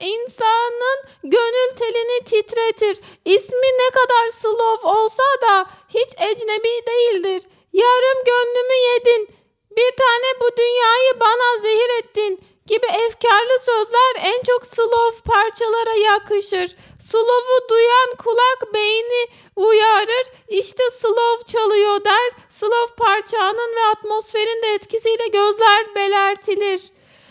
insanın gönül telini titretir. İsmi ne kadar slow olsa da hiç ecnebi değildir. Yarım gönlümü yedin. Bir tane bu dünyayı bana zehir ettin gibi efkarlı sözler en çok slow parçalara yakışır. Slow'u duyan kulak beyni uyarır. İşte slow çalıyor der. Slow parçanın ve atmosferin de etkisiyle gözler belertilir.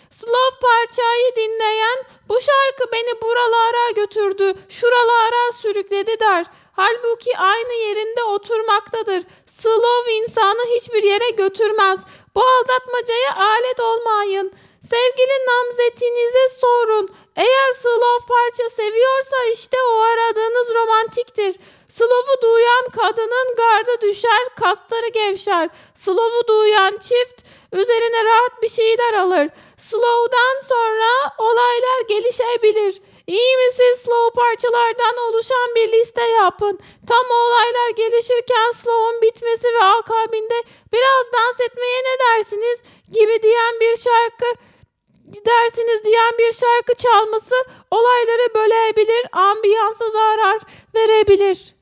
Slow parçayı dinleyen bu şarkı beni buralara götürdü, şuralara sürükledi der. Halbuki aynı yerinde oturmaktadır. Slow insanı hiçbir yere götürmez. Bu aldatmacaya alet olmayın. Sevgili namzetinize sorun. Eğer slow parça seviyorsa işte o aradığınız romantiktir. Slow'u duyan kadının gardı düşer, kasları gevşer. Slow'u duyan çift üzerine rahat bir şeyler alır. Slow'dan sonra olaylar gelişebilir. İyi misin slow parçalardan oluşan bir liste yapın. Tam olaylar gelişirken slow'un bitmesi ve akabinde biraz dans etmeye ne dersiniz gibi diyen bir şarkı dersiniz diyen bir şarkı çalması olayları bölebilir, ambiyansa zarar verebilir.